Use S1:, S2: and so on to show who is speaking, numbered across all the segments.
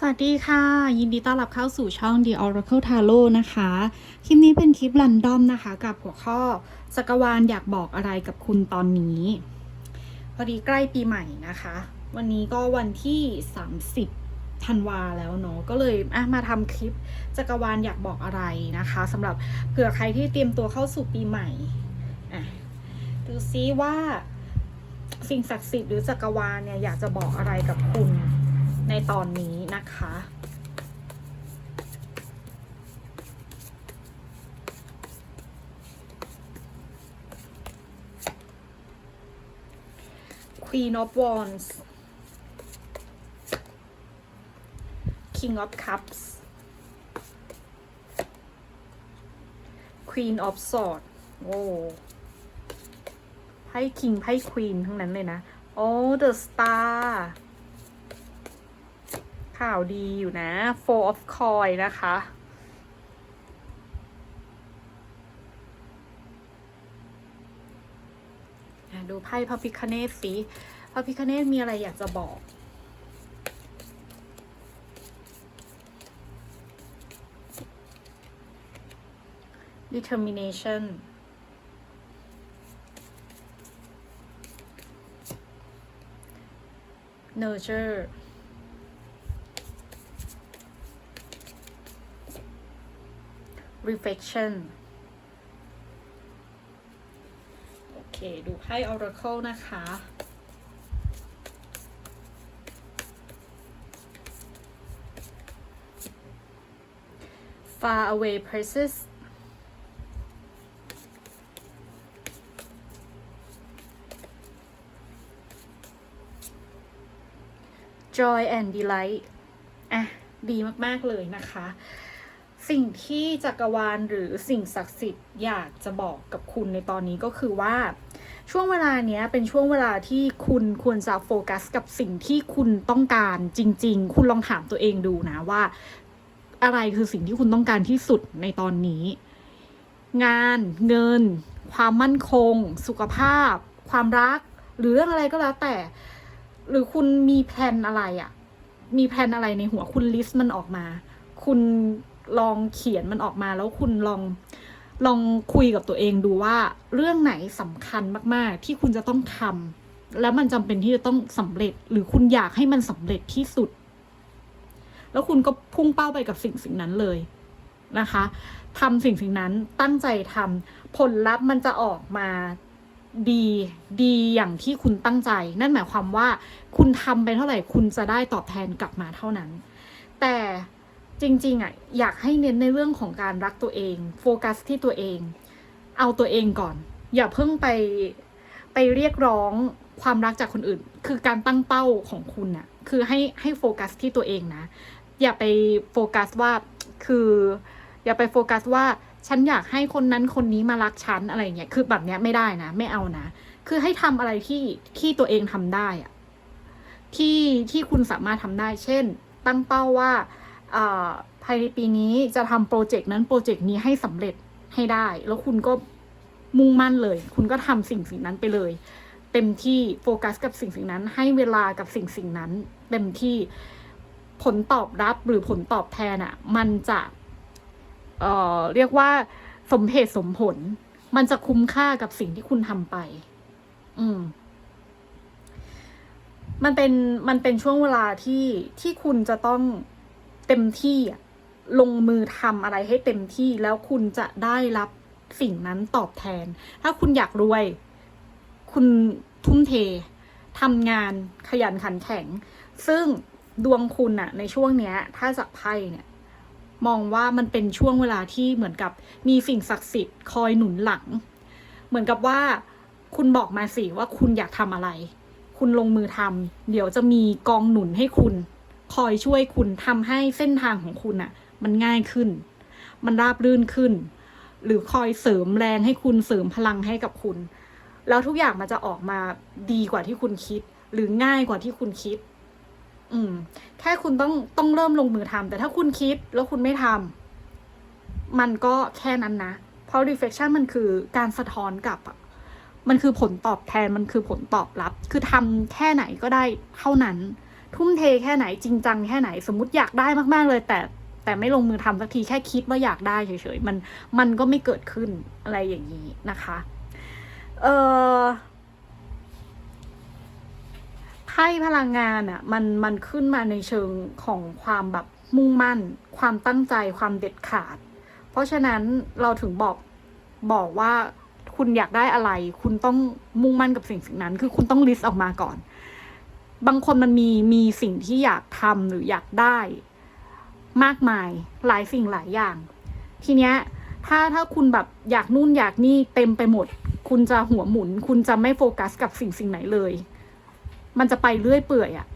S1: สวัสดีค่ะ ยินดีต้อนรับเข้าสู่ช่อง The Oracle Tarot นะคะ คลิปนี้เป็นคลิปรันดอมนะคะ กับหัวข้อจักรวาลอยากบอกอะไรกับคุณตอนนี้ พอดีใกล้ปีใหม่นะคะ วันนี้ก็วันที่ 30ธันวาแล้วเนาะก็เลยมาทำคลิปจักรวาลอยากบอกอะไรนะคะสำหรับเผื่อใครที่เตรียมตัวเข้าสู่ปีใหม่ดูซิว่าสิ่งศักดิ์สิทธิ์หรือจักรวาลเนี่ยอยากจะบอกอะไรกับคุณ ในตอนนี้นะคะ Queen of Wands King of Cups Queen of Swords โอ้ไพ่ King ไพ่ Queen ทั้งนั้นเลยนะ โอ้ The Star ข่าวดีอยู่นะ Four of Coin นะคะ ดูไพ่พระพิคเนตสิพระพิคเนตมีอะไรอยากจะบอก determination nurture reflection โอเค ดูไพ่ Oracle นะคะ far away places joy and delight อะ ดีมาก ๆ เลยนะคะ สิ่งที่จักรวาลหรือสิ่งศักดิ์สิทธิ์อยากจะบอกกับคุณในตอนนี้ก็คือว่า ช่วงเวลาเนี้ยเป็นช่วงเวลาที่คุณควรจะโฟกัสกับสิ่งที่คุณต้องการจริง ๆ คุณลองถามตัวเองดูนะว่า อะไรคือสิ่งที่คุณต้องการที่สุดในตอนนี้ งานเงิน ความมั่นคง สุขภาพ ความรัก หรือเรื่องอะไรก็แล้วแต่ หรือคุณมีแพลนอะไรอะมีแพลนอะไรในหัวคุณลิสต์มันออกมา คุณ ลองเขียนมันออกมาแล้วคุณลองลองคุยกับตัวเองดูว่า เรื่องไหนสำคัญมาก ๆ ที่คุณจะต้องทำแล้วมันจำเป็นที่จะต้องสำเร็จ หรือคุณอยากให้มันสำเร็จที่สุด แล้วคุณก็พุ่งเป้าไปกับสิ่งสิ่งนั้นเลยนะคะทำสิ่งสิ่งนั้นตั้งใจทำผลลัพธ์มันจะออกมาดีดีอย่างที่คุณตั้งใจ นั่นหมายความว่า คุณทำไปเท่าไหร่ คุณจะได้ตอบแทนกลับมาเท่านั้น แต่ จริงๆอะอยากให้เน้นในเรื่องของการรักตัวเอง โฟกัสที่ตัวเอง เอาตัวเองก่อน อย่าเพิ่งไปไปเรียกร้องความรักจากคนอื่น คือการตั้งเป้าของคุณน่ะ คือให้ให้โฟกัสที่ตัวเองนะ อย่าไปโฟกัสว่าคือ อย่าไปโฟกัสว่าฉันอยากให้คนนั้นคนนี้มารักฉันอะไรเงี้ย คือแบบเนี้ยไม่ได้นะ ไม่เอานะ คือให้ทำอะไรที่ที่ตัวเองทำได้อะที่ที่คุณสามารถทำได้ เช่น ตั้งเป้าว่าอ่า ภายในปีนี้จะทำโปรเจกต์นั้นโปรเจกต์นี้ให้สำเร็จให้ได้ แล้วคุณก็มุ่งมั่นเลย คุณก็ทำสิ่งสิ่งนั้นไปเลย เต็มที่โฟกัสกับสิ่งสิ่งนั้น ให้เวลากับสิ่งสิ่งนั้น เต็มที่ผลตอบรับหรือผลตอบแทนอะ่ะ มันจะเอ่อเรียกว่าสมเหตุสมผล มันจะคุ้มค่ากับสิ่งที่คุณทำไป อืมมันเป็นมันเป็นช่วงเวลาที่ที่คุณจะต้อง เต็มที่ลงมือทำอะไรให้เต็มที่แล้วคุณจะได้รับสิ่งนั้นตอบแทน ถ้าคุณอยากรวย คุณทุ่มเททำงานขยันขันแข็ง ซึ่งดวงคุณอะในช่วงเนี้ย ถ้าจากไพ่เนี่ย มองว่ามันเป็นช่วงเวลาที่เหมือนกับมีสิ่งศักดิ์สิทธิ์คอยหนุนหลัง เหมือนกับว่าคุณบอกมาสิว่าคุณอยากทำอะไร คุณลงมือทำเดี๋ยวจะมีกองหนุนให้คุณ คอยช่วยคุณทำให้เส้นทางของคุณอะมันง่ายขึ้น มันราบรื่นขึ้น หรือคอยเสริมแรงให้คุณเสริมพลังให้กับคุณ แล้วทุกอย่างมันจะออกมาดีกว่าที่คุณคิด หรือง่ายกว่าที่คุณคิด อืม แค่คุณต้องต้องเริ่มลงมือทำแต่ถ้าคุณคิดแล้วคุณไม่ทำมันก็แค่นั้นนะ เพราะ reflection มันคือการสะท้อนกลับอะมันคือผลตอบแทนมันคือผลตอบรับ คือทำแค่ไหนก็ได้เท่านั้น ทุ่มเทแค่ไหนจริงจังแค่ไหน สมมติอยากได้มากๆเลย แต่แต่ไม่ลงมือทำสักทีแค่คิดว่าอยากได้เฉยๆมันมันก็ไม่เกิดขึ้นอะไรอย่างนี้นะคะเออไพ่พลังงานอะ่ะมันมันขึ้นมาในเชิงของความแบบมุ่งมั่น ความตั้งใจความเด็ดขาด เพราะฉะนั้นเราถึงบอกบอกว่าคุณอยากได้อะไร คุณต้องมุ่งมั่นกับสิ่งสิ่งนั้น คือคุณต้องลิสต์ออกมาก่อน บางคนมันมีมีสิ่งที่อยากทำหรืออยากได้ มากมายหลายสิ่งหลายอย่าง ทีเนี้ยถ้าถ้าคุณแบบอยากนู่นอยากนี่เต็มไปหมด คุณจะหัวหมุน คุณจะไม่โฟกัสกับสิ่งสิ่งไหนเลย มันจะไปเรื่อยเปื่อยอะ่ะ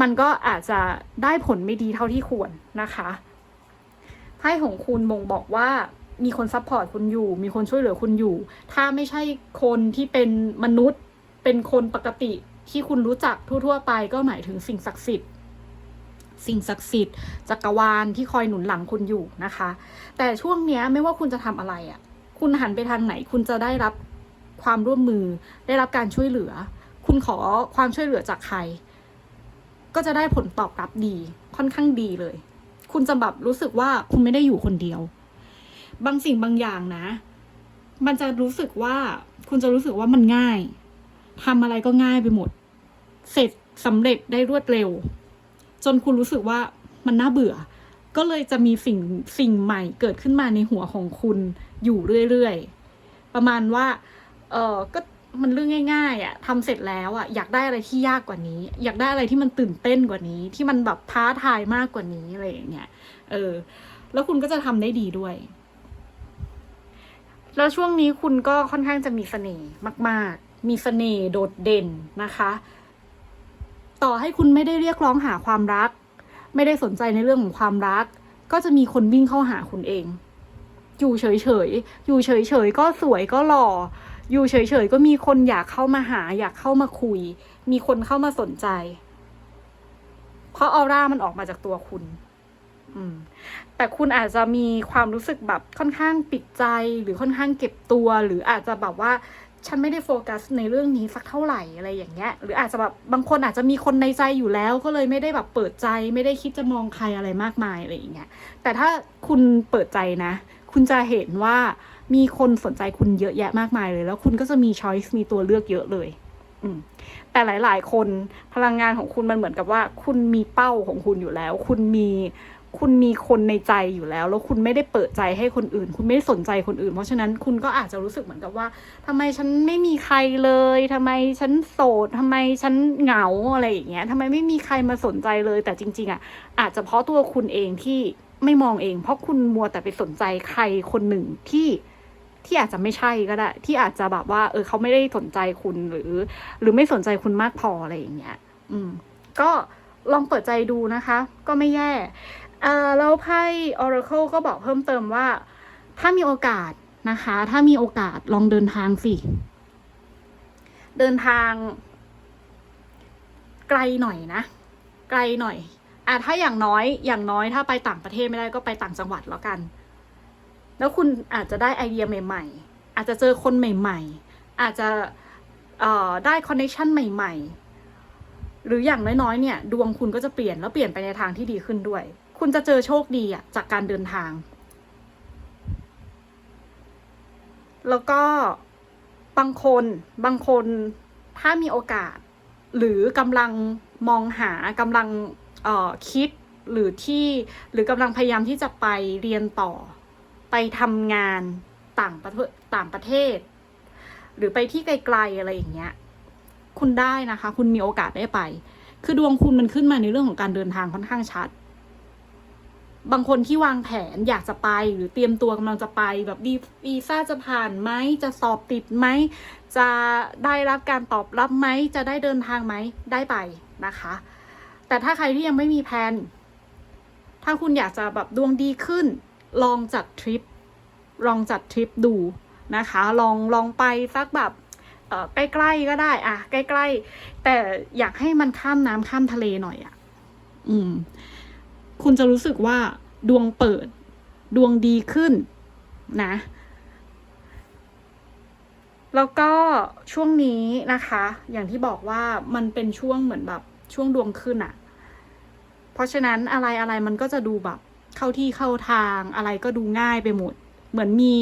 S1: มันก็อาจจะได้ผลไม่ดีเท่าที่ควรนะคะไพ่ของคุณบ่งบอกว่ามีคนซัพพอร์ตคุณอยู่ มีคนช่วยเหลือคุณอยู่ ถ้าไม่ใช่คนที่เป็นมนุษย์ เป็นคนปกติ ที่คุณรู้จักทั่ว ๆ ไปก็หมายถึงสิ่งศักดิ์สิทธิ์สิ่งศักดิ์สิทธิ์จักรวาลที่คอยหนุนหลังคุณอยู่นะคะ แต่ช่วงเนี้ยไม่ว่าคุณจะทำอะไรอะ่ะ คุณหันไปทางไหนคุณจะได้รับความร่วมมือ ได้รับการช่วยเหลือ คุณขอความช่วยเหลือจากใคร ก็จะได้ผลตอบรับดี ค่อนข้างดีเลย คุณจะแบบรู้สึกว่าคุณไม่ได้อยู่คนเดียว บางสิ่งบางอย่างนะ มันจะรู้สึกว่า คุณจะรู้สึกว่ามันง่าย ทำอะไรก็ง่ายไปหมด เสร็จสำเร็จได้รวดเร็ว จนคุณรู้สึกว่ามันน่าเบื่อ ก็เลยจะมีสิ่งสิ่งใหม่เกิดขึ้นมาในหัวของคุณอยู่เรื่อยๆ ประมาณว่า เออก็มันเรื่องง่ายๆอะ่ะทำเสร็จแล้วอะ่ะ อยากได้อะไรที่ยากกว่านี้ อยากได้อะไรที่มันตื่นเต้นกว่านี้ ที่มันแบบท้าทายมากกว่านี้อะไรอย่างเงี้ย เออ แล้วคุณก็จะทำได้ดีด้วย แล้วช่วงนี้คุณก็ค่อนข้างจะมีเสน่ห์มาก ๆ มีเสน่ห์โดดเด่นนะคะ ต่อให้คุณไม่ได้เรียกร้องหาความรัก ไม่ได้สนใจในเรื่องของความรัก ก็จะมีคนวิ่งเข้าหาคุณเอง อยู่เฉยๆอยู่เฉยๆก็สวยก็หล่อ อยู่เฉยๆก็มีคนอยากเข้ามาหา อยากเข้ามาคุย มีคนเข้ามาสนใจ เพราะออร่ามันออกมาจากตัวคุณแต่คุณอาจจะมีความรู้สึกแบบค่อนข้างปิดใจหรือค่อนข้างเก็บตัว หรืออาจจะแบบว่า ฉันไม่ได้โฟกัสในเรื่องนี้สักเท่าไหร่อะไรอย่างเงี้ย หรืออาจจะแบบบางคนอาจจะมีคนในใจอยู่แล้ว ก็เลยไม่ได้แบบเปิดใจ ไม่ได้คิดจะมองใครอะไรมากมายอะไรอย่างเงี้ย แต่ถ้าคุณเปิดใจนะ คุณจะเห็นว่ามีคนสนใจคุณเยอะแยะมากมายเลย แล้วคุณก็จะมีช้อยส์มีตัวเลือกเยอะเลยแต่หลาย ๆ คนพลังงานของคุณมันเหมือนกับว่า คุณมีเป้าของคุณอยู่แล้ว คุณมี คุณมีคนในใจอยู่แล้ว แล้วคุณไม่ได้เปิดใจให้คนอื่น คุณไม่ได้สนใจคนอื่น เพราะฉะนั้นคุณก็อาจจะรู้สึกเหมือนกับว่าทำไมฉันไม่มีใครเลยทำไมฉันโสดทำไมฉันเหงาอะไรอย่างเงี้ยทำไมไม่มีใครมาสนใจเลย แต่จริง ๆอะอาจจะเพราะตัวคุณเองที่ไม่มองเอง เพราะคุณมัวแต่ไปสนใจใครคนหนึ่งที่ที่อาจจะไม่ใช่ก็ได้ ที่อาจจะแบบว่า เออเขาไม่ได้สนใจคุณหรือ หรือไม่สนใจคุณมากพออะไรอย่างเงี้ย อืม ก็ลองเปิดใจดูนะคะ ก็ไม่แย่ อ่าแล้วไพ่ Oracle ก็บอกเพิ่มเติมว่า ถ้ามีโอกาสนะคะ ถ้ามีโอกาสลองเดินทางสิ เดินทาง ไกลหน่อยนะ ไกลหน่อยอะถ้าอย่างน้อย อย่างน้อยถ้าไปต่างประเทศไม่ได้ก็ไปต่างจังหวัดแล้วกัน แล้วคุณอาจจะได้ไอเดียใหม่ ๆ อาจจะเจอคนใหม่ ๆ อาจจะเอ่อได้คอนเนคชันใหม่ ๆ หรืออย่างน้อยๆเนี่ย ดวงคุณก็จะเปลี่ยนแล้วเปลี่ยนไปในทางที่ดีขึ้นด้วย คุณจะเจอโชคดีอะจากการเดินทาง แล้วก็บางคนบางคนถ้ามีโอกาส หรือกำลังมองหากำลังคิดหรือที่หรือกำลังพยายามที่จะไปเรียนต่อ ไปทำงานต่างประเทศต่างประเทศ หรือไปที่ไกลๆอะไรอย่างเงี้ย คุณได้นะคะ คุณมีโอกาสได้ไป คือดวงคุณมันขึ้นมาในเรื่องของการเดินทางค่อนข้างชัด บางคนที่วางแผนอยากจะไปหรือเตรียมตัวกำลังจะไป แบบวีซ่าจะผ่านไหมจะสอบติดไหมจะได้รับการตอบรับไหมจะได้เดินทางไหมได้ไปนะคะ แต่ถ้าใครที่ยังไม่มีแผนถ้าคุณอยากจะแบบดวงดีขึ้น ลองจัดทริปลองจัดทริปดูนะคะ ลองลองไปสักแบบใกล้ๆก็ได้อะใกล้ ๆ แต่อยากให้มันข้ามน้ำข้ามทะเลหน่อยอะอืม คุณจะรู้สึกว่าดวงเปิด ดวงดีขึ้นนะ แล้วก็ช่วงนี้นะคะ อย่างที่บอกว่ามันเป็นช่วงเหมือนแบบช่วงดวงขึ้นอะเพราะฉะนั้นอะไรอะไรมันก็จะดูแบบ เข้าที่เข้าทางอะไรก็ดูง่ายไปหมด เหมือนมี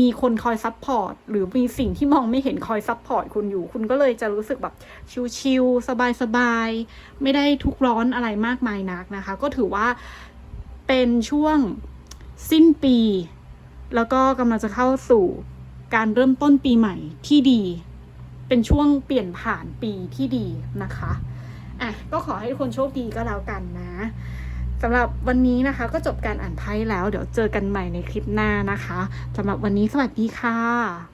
S1: มีคนคอยซัพพอร์ตหรือมีสิ่งที่มองไม่เห็นคอยซัพพอร์ตคุณอยู่ คุณก็เลยจะรู้สึกแบบชิลๆสบายๆ ไม่ได้ทุกร้อนอะไรมากมายนักนะคะ ก็ถือว่าเป็นช่วงสิ้นปี แล้วก็กำลังจะเข้าสู่การเริ่มต้นปีใหม่ที่ดี เป็นช่วงเปลี่ยนผ่านปีที่ดีนะคะอะก็ขอให้ทุกคนโชคดีก็แล้วกันนะ สำหรับวันนี้นะคะก็จบการอ่านไพ่แล้ว เดี๋ยวเจอกันใหม่ในคลิปหน้านะคะสำหรับวันนี้สวัสดีค่ะ